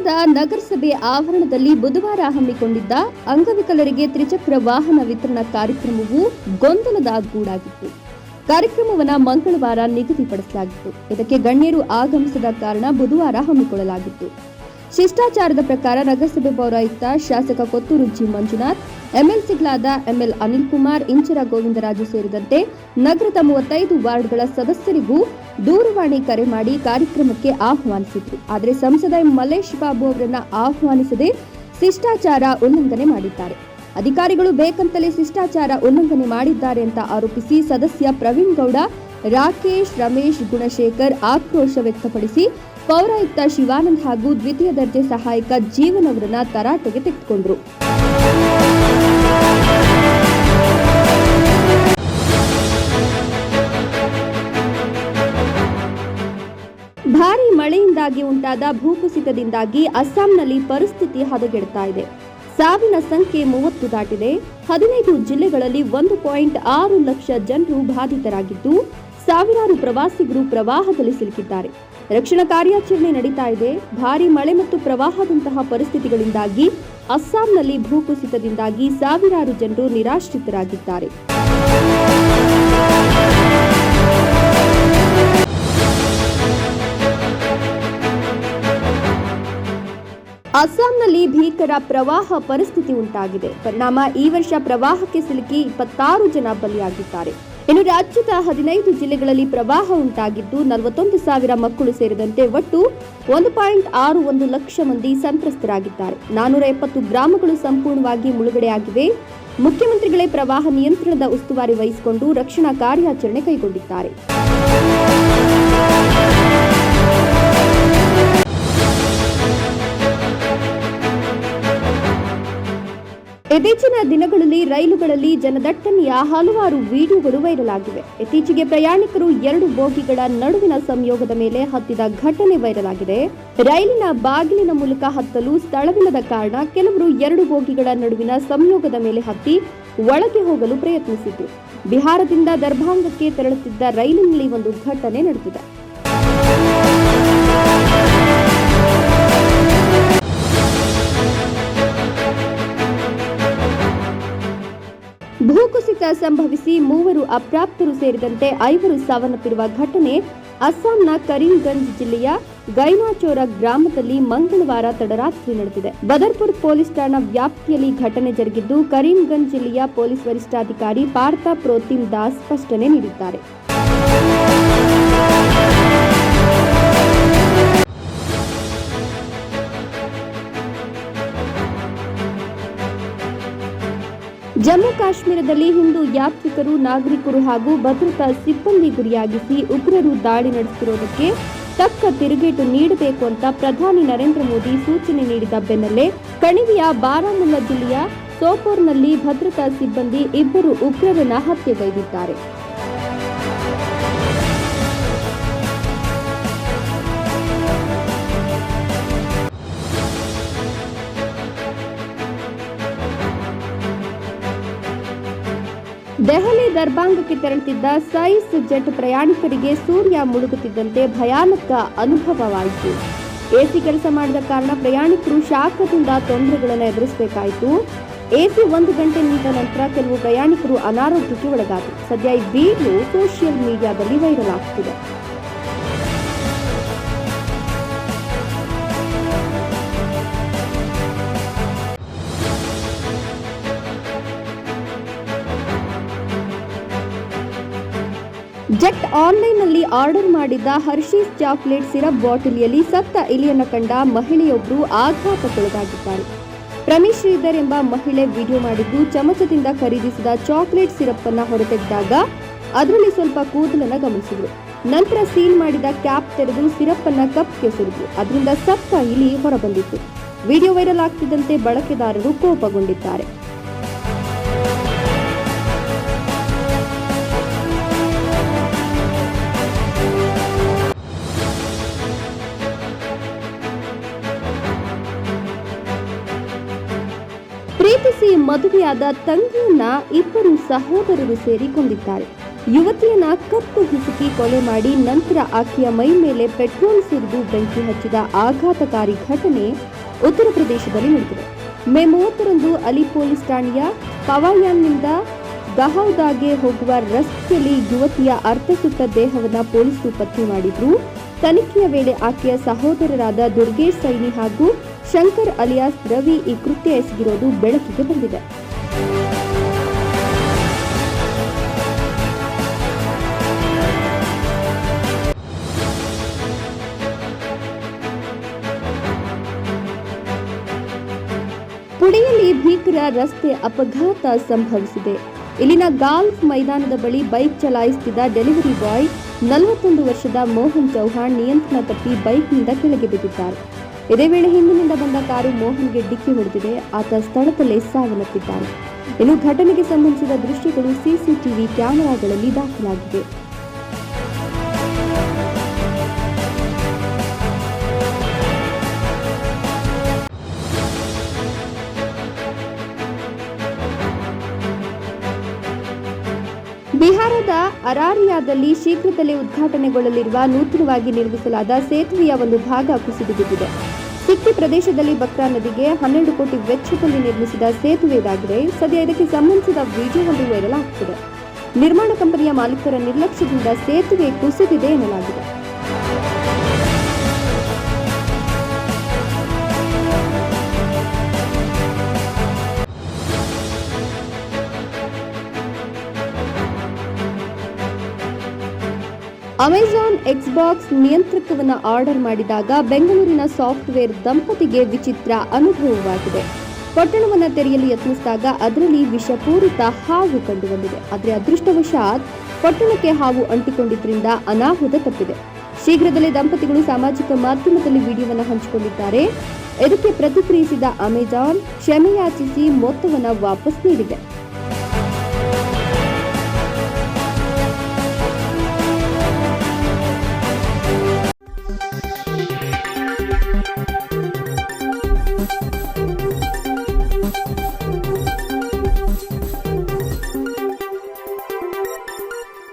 ನಗರದ ನಗರಸಭೆ ಆವರಣದಲ್ಲಿ ಬುಧವಾರ ಹಮ್ಮಿಕೊಂಡಿದ್ದ ಅಂಗವಿಕಲರಿಗೆ ತ್ರಿಚಕ್ರ ವಾಹನ ವಿತರಣಾ ಕಾರ್ಯಕ್ರಮವು ಗೊಂದಲದ ಗೂಡಾಗಿತ್ತು. ಕಾರ್ಯಕ್ರಮವನ್ನು ಮಂಗಳವಾರ ನಿಗದಿಪಡಿಸಲಾಗಿತ್ತು. ಇದಕ್ಕೆ ಗಣ್ಯರು ಆಗಮಿಸದ ಕಾರಣ ಬುಧವಾರ ಹಮ್ಮಿಕೊಳ್ಳಲಾಗಿತ್ತು. ಶಿಷ್ಟಾಚಾರದ ಪ್ರಕಾರ ನಗರಸಭೆ ಪೌರಾಯುಕ್ತ ಶಾಸಕ ಕೊತ್ತೂರು ಜಿ ಮಂಜುನಾಥ್, ಎಂಎಲ್ಸಿಗಳಾದ ಎಂಎಲ್ ಅನಿಲ್ ಕುಮಾರ್, ಇಂಚರ ಗೋವಿಂದರಾಜು ಸೇರಿದಂತೆ ನಗರದ ಮೂವತ್ತೈದು ವಾರ್ಡ್ಗಳ ಸದಸ್ಯರಿಗೂ ದೂರವಾಣಿ ಕರೆ ಮಾಡಿ ಕಾರ್ಯಕ್ರಮಕ್ಕೆ ಆಹ್ವಾನಿಸಿದ್ರು. ಆದರೆ ಸಂಸದ ಮಲ್ಲೇಶ್ ಬಾಬು ಅವರನ್ನ ಆಹ್ವಾನಿಸದೆ ಶಿಷ್ಟಾಚಾರ ಉಲ್ಲಂಘನೆ ಮಾಡಿದ್ದಾರೆ. ಅಧಿಕಾರಿಗಳು ಬೇಕಂತಲೇ ಶಿಷ್ಟಾಚಾರ ಉಲ್ಲಂಘನೆ ಮಾಡಿದ್ದಾರೆ ಅಂತ ಆರೋಪಿಸಿ ಸದಸ್ಯ ಪ್ರವೀಣ್ ಗೌಡ, ರಾಕೇಶ್ ರಮೇಶ್ ಗುಣಶೇಖರ್ ಆಕ್ರೋಶ ವ್ಯಕ್ತಪಡಿಸಿ ಪೌರಾಯುಕ್ತ ಶಿವಾನಂದ್ ಹಾಗೂ ದ್ವಿತೀಯ ದರ್ಜೆ ಸಹಾಯಕ ಜೀವನ್ ಅವರನ್ನ ತರಾಟೆಗೆ ತೆಗೆದುಕೊಂಡ್ರು. ಭಾರೀ ಮಳೆಯಿಂದಾಗಿ ಉಂಟಾದ ಭೂಕುಸಿತದಿಂದಾಗಿ ಅಸ್ಸಾಂನಲ್ಲಿ ಪರಿಸ್ಥಿತಿ ಹದಗೆಡ್ತಾ ಇದೆ. ಸಾವಿನ ಸಂಖ್ಯೆ ಮೂವತ್ತು ದಾಟಿದೆ. ಹದಿನೈದು ಜಿಲ್ಲೆಗಳಲ್ಲಿ ಒಂದು ಪಾಯಿಂಟ್ ಆರು ಲಕ್ಷ ಜನರು ಬಾಧಿತರಾಗಿದ್ದು, ಸಾವಿರಾರು ಪ್ರವಾಸಿಗರು ಪ್ರವಾಹದಲ್ಲಿ ಸಿಲುಕಿದ್ದಾರೆ. ರಕ್ಷಣಾ ಕಾರ್ಯಾಚರಣೆ ನಡೀತಾ ಇದೆ. ಭಾರಿ ಮಳೆ ಮತ್ತು ಪ್ರವಾಹದಂತಹ ಪರಿಸ್ಥಿತಿಗಳಿಂದಾಗಿ ಅಸ್ಸಾಂನಲ್ಲಿ ಭೂಕುಸಿತದಿಂದಾಗಿ ಸಾವಿರಾರು ಜನರು ನಿರಾಶ್ರಿತರಾಗಿದ್ದಾರೆ. ಅಸ್ಸಾಂನಲ್ಲಿ ಭೀಕರ ಪ್ರವಾಹ ಪರಿಸ್ಥಿತಿ ಉಂಟಾಗಿದೆ. ಪರಿಣಾಮ ಈ ವರ್ಷ ಪ್ರವಾಹಕ್ಕೆ ಸಿಲುಕಿ ಇಪ್ಪತ್ತಾರು ಜನ ಬಲಿಯಾಗಿದ್ದಾರೆ. ಇನ್ನು ರಾಜ್ಯದ ಹದಿನೈದು ಜಿಲ್ಲೆಗಳಲ್ಲಿ ಪ್ರವಾಹ ಉಂಟಾಗಿದ್ದು ನಲವತ್ತೊಂದು ಸಾವಿರ ಮಕ್ಕಳು ಸೇರಿದಂತೆ ಒಟ್ಟು ಒಂದು ಪಾಯಿಂಟ್ ಆರು ಒಂದು ಲಕ್ಷ ಮಂದಿ ಸಂತ್ರಸ್ತರಾಗಿದ್ದಾರೆ. ನಾನೂರ ಎಪ್ಪತ್ತು ಗ್ರಾಮಗಳು ಸಂಪೂರ್ಣವಾಗಿ ಮುಳುಗಡೆಯಾಗಿವೆ. ಮುಖ್ಯಮಂತ್ರಿಗಳೇ ಪ್ರವಾಹ ನಿಯಂತ್ರಣದ ಉಸ್ತುವಾರಿ ವಹಿಸಿಕೊಂಡು ರಕ್ಷಣಾ ಕಾರ್ಯಾಚರಣೆ ಕೈಗೊಂಡಿದ್ದಾರೆ. ಇತ್ತೀಚಿನ ದಿನಗಳಲ್ಲಿ ರೈಲುಗಳಲ್ಲಿ ಜನದಟ್ಟಣೆಯ ಹಲವಾರು ವಿಡಿಯೋಗಳು ವೈರಲ್ ಆಗಿವೆ ಇತ್ತೀಚೆಗೆ ಪ್ರಯಾಣಿಕರು ಎರಡು ಬೋಗಿಗಳ ನಡುವಿನ ಸಂಯೋಗದ ಮೇಲೆ ಹತ್ತಿದ ಘಟನೆ ವೈರಲ್ ಆಗಿದೆ ರೈಲಿನ ಬಾಗಿಲಿನ ಮೂಲಕ ಹತ್ತಲು ಸ್ಥಳವಿಲ್ಲದ ಕಾರಣ ಕೆಲವರು ಎರಡು ಬೋಗಿಗಳ ನಡುವಿನ ಸಂಯೋಗದ ಮೇಲೆ ಹತ್ತಿ ಒಳಗೆ ಹೋಗಲು ಪ್ರಯತ್ನಿಸಿತು ಬಿಹಾರದಿಂದ ದರ್ಭಾಂಗಕ್ಕೆ ತೆರಳುತ್ತಿದ್ದ ರೈಲಿನಲ್ಲಿ ಒಂದು ಘಟನೆ ನಡೆದಿದೆ. ಭೂಕುಸಿತ ಸಂಭವಿಸಿ ಮೂವರು ಅಪ್ರಾಪ್ತರು ಸೇರಿದಂತೆ ಐವರು ಸಾವನ್ನಪ್ಪಿರುವ ಘಟನೆ ಅಸ್ಸಾಂನ ಕರೀಂಗಂಜ್ ಜಿಲ್ಲೆಯ ಗೈನಾಚೋರ ಗ್ರಾಮದಲ್ಲಿ ಮಂಗಳವಾರ ತಡರಾತ್ರಿ ನಡೆದಿದೆ. ಬದರ್ಪುರ್ ಪೊಲೀಸ್ ಠಾಣಾ ವ್ಯಾಪ್ತಿಯಲ್ಲಿ ಘಟನೆ ಜರುಗಿದ್ದು ಕರೀಂಗಂಜ್ ಜಿಲ್ಲೆಯ ಪೊಲೀಸ್ ವರಿಷ್ಠಾಧಿಕಾರಿ ಪಾರ್ಥ ಪ್ರೋತಿಮ್ ದಾಸ್ ಸ್ಪಷ್ಟನೆ ನೀಡಿದ್ದಾರೆ. ಜಮ್ಮು ಕಾಶ್ಮೀರದಲ್ಲಿ ಹಿಂದೂ ಯಾತ್ರಿಕರು, ನಾಗರಿಕರು ಹಾಗೂ ಭದ್ರತಾ ಸಿಬ್ಬಂದಿ ಗುರಿಯಾಗಿಸಿ ಉಗ್ರರು ದಾಳಿ ನಡೆಸಿರುವುದಕ್ಕೆ ತಕ್ಕ ತಿರುಗೇಟು ನೀಡಬೇಕು ಅಂತ ಪ್ರಧಾನಿ ನರೇಂದ್ರ ಮೋದಿ ಸೂಚನೆ ನೀಡಿದ ಬೆನ್ನಲ್ಲೇ ಕಣಿವೆಯ ಬಾರಾಮುಲ್ಲಾ ಜಿಲ್ಲೆಯ ಸೋಪೋರ್ನಲ್ಲಿ ಭದ್ರತಾ ಸಿಬ್ಬಂದಿ ಇಬ್ಬರು ಉಗ್ರರನ್ನ ಹತ್ಯೆಗೈದಿದ್ದಾರೆ. ದೆಹಲಿ ದರ್ಬಾಂಗಕ್ಕೆ ತೆರಳುತ್ತಿದ್ದ ಸೈಸ್ ಜೆಟ್ ಪ್ರಯಾಣಿಕರಿಗೆ ಸೂರ್ಯ ಮುಳುಗುತ್ತಿದ್ದಂತೆ ಭಯಾನಕ ಅನುಭವವಾಯಿತು. ಎಸಿ ಕೆಲಸ ಮಾಡಿದ ಕಾರಣ ಪ್ರಯಾಣಿಕರು ಶಾಖದಿಂದ ತೊಂದರೆಗಳನ್ನು ಎದುರಿಸಬೇಕಾಯಿತು. ಎಸಿ ಒಂದು ಗಂಟೆ ನಿಂತ ನಂತರ ಕೆಲವು ಪ್ರಯಾಣಿಕರು ಅನಾರೋಗ್ಯಕ್ಕೆ ಒಳಗಾದರು. ಸದ್ಯ ಈ ವಿಡಿಯೋ ಸೋಷಿಯಲ್ ಮೀಡಿಯಾದಲ್ಲಿ ವೈರಲ್ ಆಗ್ತಿದೆ. ಜೆಟ್ ಆನ್ಲೈನ್ನಲ್ಲಿ ಆರ್ಡರ್ ಮಾಡಿದ್ದ ಹರ್ಷೀಸ್ ಚಾಕ್ಲೇಟ್ ಸಿರಪ್ ಬಾಟಲಿಯಲ್ಲಿ ಸತ್ತ ಇಲಿಯನ್ನು ಕಂಡ ಮಹಿಳೆಯೊಬ್ಬರು ಆಘಾತಕ್ಕೊಳಗಾಗಿದ್ದಾರೆ. ರಮೇಶ್ ಶ್ರೀಧರ್ ಎಂಬ ಮಹಿಳೆ ವಿಡಿಯೋ ಮಾಡಿದ್ದು, ಚಮಚದಿಂದ ಖರೀದಿಸಿದ ಚಾಕ್ಲೇಟ್ ಸಿರಪ್ ಅನ್ನ ಹೊರತೆಗೆದಾಗ ಅದರಲ್ಲಿ ಸ್ವಲ್ಪ ಕೂದಲನ್ನು ಗಮನಿಸಿದ್ರು. ನಂತರ ಸೀಲ್ ಮಾಡಿದ ಕ್ಯಾಪ್ ತೆರೆದು ಸಿರಪ್ ಅನ್ನ ಕಪ್ಗೆ ಸುರಿದ್ರು ಅದರಿಂದ ಸತ್ತ ಇಲಿ ಹೊರಬಂದಿತ್ತು. ವಿಡಿಯೋ ವೈರಲ್ ಆಗ್ತಿದ್ದಂತೆ ಬಳಕೆದಾರರು ಕೋಪಗೊಂಡಿದ್ದಾರೆ. ಪ್ರೀತಿಸಿ ಮದುವೆಯಾದ ತಂಗಿಯನ್ನ ಇಬ್ಬರು ಸಹೋದರರು ಸೇರಿಕೊಂಡಿದ್ದಾರೆ. ಯುವತಿಯನ್ನ ಕತ್ತು ಹಿಸುಕಿ ಕೊಲೆ ಮಾಡಿ ನಂತರ ಆಕೆಯ ಮೈ ಮೇಲೆ ಪೆಟ್ರೋಲ್ ಸುರಿದು ಬೆಂಕಿ ಹಚ್ಚಿದ ಆಘಾತಕಾರಿ ಘಟನೆ ಉತ್ತರ ಪ್ರದೇಶದಲ್ಲಿ ನಡೆದಿದೆ. ಮೇ ಮೂವತ್ತರಂದು ಅಲಿ ಪೊಲೀಸ್ ಠಾಣೆಯ ಪವಾಯಾನ್ನಿಂದ ದಹೌದಾಗೆ ಹೋಗುವ ರಸ್ತೆಯಲ್ಲಿ ಯುವತಿಯ ಅರ್ಧಸುತ್ತ ದೇಹವನ್ನು ಪೊಲೀಸರು ಪತ್ತೆ ಮಾಡಿದ್ರು. ತನಿಖೆಯ ವೇಳೆ ಆಕೆಯ ಸಹೋದರರಾದ ದುರ್ಗೇಶ್ ಸೈನಿ ಹಾಗೂ ಶಂಕರ್ ಅಲಿಯಾಸ್ ರವಿ ಈ ಕೃತ್ಯ ಎಸಗಿರೋದು ಬೆಳಕಿಗೆ ಬಂದಿದೆ. ಪುಣೆಯಲ್ಲಿ ಭೀಕರ ರಸ್ತೆ ಅಪಘಾತ ಸಂಭವಿಸಿದೆ. ಇಲ್ಲಿನ ಗಾಲ್ಫ್ ಮೈದಾನದ ಬಳಿ ಬೈಕ್ ಚಲಾಯಿಸುತ್ತಿದ್ದ ಡೆಲಿವರಿ ಬಾಯ್, ನಲವತ್ತೊಂದು ವರ್ಷದ ಮೋಹನ್ ಚೌಹಾಣ್ ನಿಯಂತ್ರಣ ತಪ್ಪಿ ಬೈಕ್ನಿಂದ ಕೆಳಗೆ ಬಿದ್ದಿದ್ದಾರೆ. ಇದೇ ವೇಳೆ ಹಿಂದಿನಿಂದ ಬಂದ ಕಾರು ಮೋಹನ್ಗೆ ಡಿಕ್ಕಿ ಹೊಡೆದಿದೆ. ಆತ ಸ್ಥಳದಲ್ಲೇ ಸಾವನ್ನಪ್ಪಿದ್ದಾನೆ ಇನ್ನು ಘಟನೆಗೆ ಸಂಬಂಧಿಸಿದ ದೃಶ್ಯಗಳು ಸಿಸಿಟಿವಿ ಕ್ಯಾಮೆರಾಗಳಲ್ಲಿ ದಾಖಲಾಗಿವೆ ಬಿಹಾರದ ಅರಾರಿಯಾದಲ್ಲಿ ಶೀಘ್ರದಲ್ಲೇ ಉದ್ಘಾಟನೆಗೊಳ್ಳಲಿರುವ ನೂತನವಾಗಿ ನಿರ್ಮಿಸಲಾದ ಸೇತುವೆಯ ಒಂದು ಭಾಗ ಕುಸಿದು ಬಿದ್ದಿದೆ ಸಿಕ್ಕಿ ಪ್ರದೇಶದಲ್ಲಿ ಬಕ್ರಾ ನದಿಗೆ ಹನ್ನೆರಡು ಕೋಟಿ ವೆಚ್ಚದಲ್ಲಿ ನಿರ್ಮಿಸಿದ ಸೇತುವೆ ಇದಾಗಿದೆ ಸದ್ಯ ಇದಕ್ಕೆ ಸಂಬಂಧಿಸಿದ ವಿಡಿಯೋವನ್ನು ವೈರಲ್ ಆಗ್ತಿದೆ. ನಿರ್ಮಾಣ ಕಂಪನಿಯ ಮಾಲೀಕರ ನಿರ್ಲಕ್ಷ್ಯದಿಂದ ಸೇತುವೆ ಕುಸಿದಿದೆ ಎನ್ನಲಾಗಿದೆ. ಅಮೆಜಾನ್ ಎಕ್ಸ್ಬಾಕ್ಸ್ ನಿಯಂತ್ರಕವನ್ನು ಆರ್ಡರ್ ಮಾಡಿದಾಗ ಬೆಂಗಳೂರಿನ ಸಾಫ್ಟ್ವೇರ್ ದಂಪತಿಗೆ ವಿಚಿತ್ರ ಅನುಭವವಾಗಿದೆ. ಪೊಟ್ಟಣವನ್ನು ತೆರೆಯಲು ಯತ್ನಿಸಿದಾಗ ಅದರಲ್ಲಿ ವಿಷಪೂರಿತ ಹಾವು ಕಂಡುಬಂದಿದೆ. ಆದರೆ ಅದೃಷ್ಟವಶಾತ್ ಪೊಟ್ಟಣಕ್ಕೆ ಹಾವು ಅಂಟಿಕೊಂಡಿದ್ದರಿಂದ ಅನಾಹುತ ತಪ್ಪಿದೆ. ಶೀಘ್ರದಲ್ಲೇ ದಂಪತಿಗಳು ಸಾಮಾಜಿಕ ಮಾಧ್ಯಮದಲ್ಲಿ ವಿಡಿಯೋವನ್ನು ಹಂಚಿಕೊಂಡಿದ್ದಾರೆ. ಇದಕ್ಕೆ ಪ್ರತಿಕ್ರಿಯಿಸಿದ ಅಮೆಜಾನ್ ಕ್ಷಮೆಯಾಚಿಸಿ ಮೊತ್ತವನ್ನು ವಾಪಸ್ ನೀಡಿದೆ.